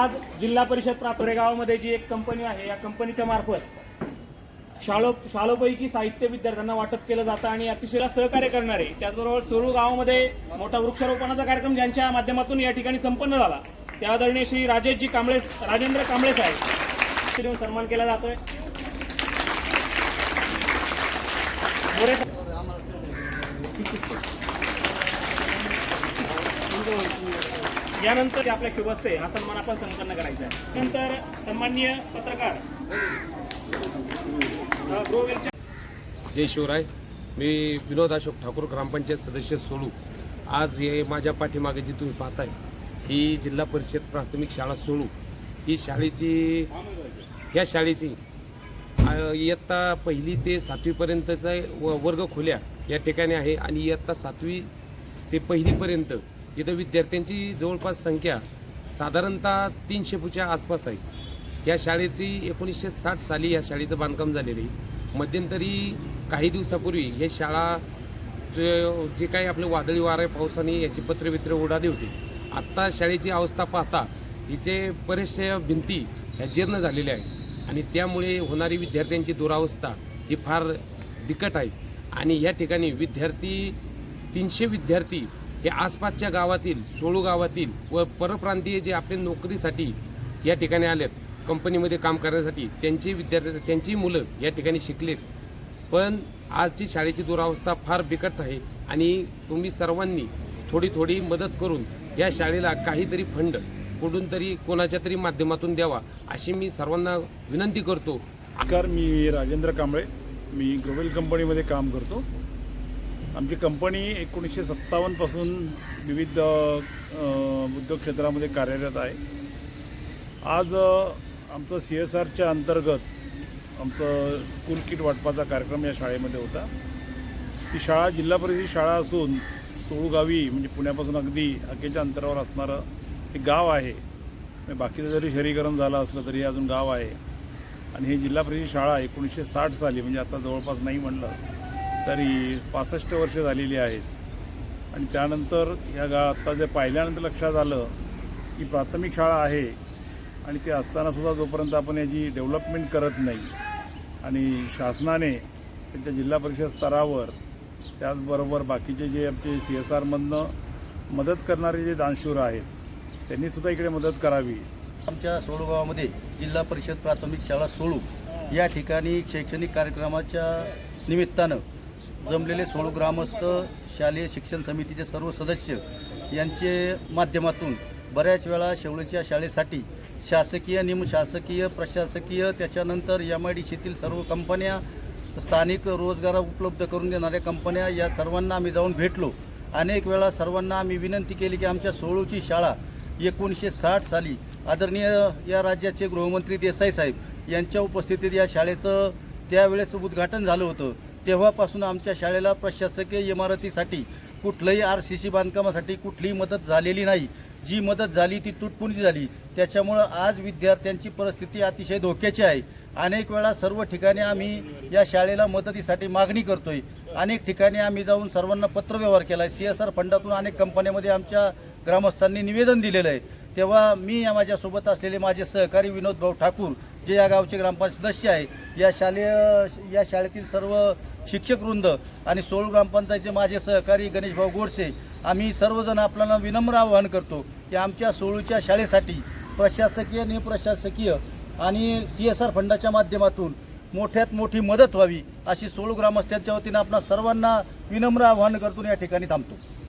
आज जिल्हा परिषद प्रातोरे गावामध्ये जी एक कंपनी आहे या कंपनीच्या मार्फत शाळो शाळोपैकी साहित्य विद्यार्थ्यांना वाटप केलं जातं आणि अतिशय सहकार्य करणारे त्याचबरोबर सुरू गावामध्ये मोठा वृक्षारोपणाचा कार्यक्रम ज्यांच्या माध्यमातून या ठिकाणी संपन्न झाला. त्या आदरणीय श्री राजेशजी कांबळे राजेंद्र कांबळे साहेब. सन्मान केला जातोय. मोरे यानंतर आपल्या शुभस्ते हा सन्मान आपण संपन्न करायचा आहे. नंतर सन्माननीय पत्रकार जय शिवराय. मी विनोद अशोक ठाकूर ग्रामपंचायत सदस्य सोलू. आज हे माझ्या पाठीमागे जी तुम्ही पाहताय ही जिल्हा परिषद प्राथमिक शाळा सोलू. ही शाळेची ह्या शाळेची इयत्ता पहिली ते सातवीपर्यंतचा व- वर्ग खोल्या या ठिकाणी आहे आणि इयत्ता सातवी ते पहिलीपर्यंत इथं विद्यार्थ्यांची जवळपास संख्या साधारणतः तीनशे फुटच्या आसपास आहे. या शाळेची एकोणीसशे साठ साली या शाळेचं बांधकाम झालेलं आहे. मध्यंतरी काही दिवसापूर्वी हे शाळा जे जे काही आपलं वादळी वारे पावसाने याची पत्रवित्र उडाली होती. आत्ता शाळेची अवस्था पाहता हिचे बरेचशा भिंती ह्या जीर्ण झालेल्या आहेत. आणि त्यामुळे होणारी विद्यार्थ्यांची दुरावस्था ही फार बिकट आहे. आणि या ठिकाणी विद्यार्थी तीनशे विद्यार्थी हे आसपासच्या गावातील सोळू गावातील व परप्रांतीय जे आपले नोकरीसाठी या ठिकाणी आलेत कंपनीमध्ये काम करण्यासाठी त्यांची विद्यार्थी त्यांची मुलं या ठिकाणी शिकलेत. पण आजची शाळेची दुरावस्था फार बिकट आहे आणि तुम्ही सर्वांनी थोडी थोडी मदत करून या शाळेला काहीतरी फंड कुठून तरी कोणाच्या तरी माध्यमातून द्यावा अशी मी सर्वांना विनंती करतो. कार मी राजेंद्र कांबळे. मी ग्लोबल कंपनीमध्ये काम करतो. आमची कंपनी एकोणीसशे सत्तावन्नपासून विविध उद्योग क्षेत्रामध्ये कार्यरत आहे. आज आमचं सी एस आरच्या अंतर्गत आमचं स्कूल किट वाटपाचा कार्यक्रम या शाळेमध्ये होता. ती शाळा जिल्हा परिषद शाळा असून सोळूगावी म्हणजे पुण्यापासून अगदी अखेच्या अंतरावर असणारं हे गाव आहे. बाकीचं जरी शहरीकरण झालं असलं तरी हे अजून गाव आहे. आणि हे जिल्हा परिषद शाळा एकोणीसशे साठ साली म्हणजे आता जवळपास नाही म्हणलं तरी पासष्ट वर्ष झालेली आहेत. आणि त्यानंतर या गा आत्ता जे पाहिल्यानंतर लक्षात आलं की प्राथमिक शाळा आहे आणि ते असतानासुद्धा जोपर्यंत आपण याची डेव्हलपमेंट करत नाही आणि शासनाने त्यांच्या जिल्हा परिषद स्तरावर त्याचबरोबर बाकीचे जे आमचे सी एस आरमधनं मदत करणारे जे दानशूर आहेत त्यांनीसुद्धा इकडे मदत करावी. आमच्या सोळू गावामध्ये जिल्हा परिषद प्राथमिक शाळा सोळू या ठिकाणी शैक्षणिक कार्यक्रमाच्या निमित्तानं जमलेले सोळू ग्रामस्थ शालेय शिक्षण समितीचे सर्व सदस्य यांचे माध्यमातून बऱ्याच वेळा शेवळीच्या शाळेसाठी शासकीय निमशासकीय प्रशासकीय त्याच्यानंतर एम आय डी सीतील सर्व कंपन्या स्थानिक रोजगार उपलब्ध करून देणाऱ्या कंपन्या या सर्वांना आम्ही जाऊन भेटलो. अनेक वेळा सर्वांना आम्ही विनंती केली की आमच्या सोळूची शाळा एकोणीसशे साठ साली आदरणीय या राज्याचे गृहमंत्री देसाई साहेब यांच्या उपस्थितीत या शाळेचं त्यावेळेस उद्घाटन झालं होतं. तेव्हापासून आमच्या शाळेला प्रशासकीय इमारतीसाठी कुठलंही आर सी सी बांधकामासाठी कुठलीही मदत झालेली नाही. जी मदत झाली ती तुटपुंजी झाली. त्याच्यामुळं आज विद्यार्थ्यांची परिस्थिती अतिशय धोक्याची आहे. अनेक वेळा सर्व ठिकाणी आम्ही या शाळेला मदतीसाठी मागणी करतोय. अनेक ठिकाणी आम्ही जाऊन सर्वांना पत्रव्यवहार केला आहे सी एस आर फंडातून अनेक कंपन्यामध्ये आमच्या ग्रामस्थांनी निवेदन दिलेलं आहे. तेव्हा मी या माझ्यासोबत असलेले माझे सहकारी विनोद भाऊ ठाकूर जे या गावचे ग्रामपंचायत सदस्य आहे या शालेय या शाळेतील सर्व शिक्षक वृंद आणि सोळ ग्रामपंचायतचे माझे सहकारी गणेशभाऊ गोडसे आम्ही सर्वजण आपल्याला विनम्र आवाहन करतो की आमच्या सोळूच्या शाळेसाठी प्रशासकीय निप्रशासकीय आणि सी एस आर फंडाच्या माध्यमातून मोठ्यात मोठी मदत व्हावी अशी सोळू ग्रामस्थांच्या वतीनं आपणा सर्वांना विनम्र आवाहन करतो या ठिकाणी थांबतो.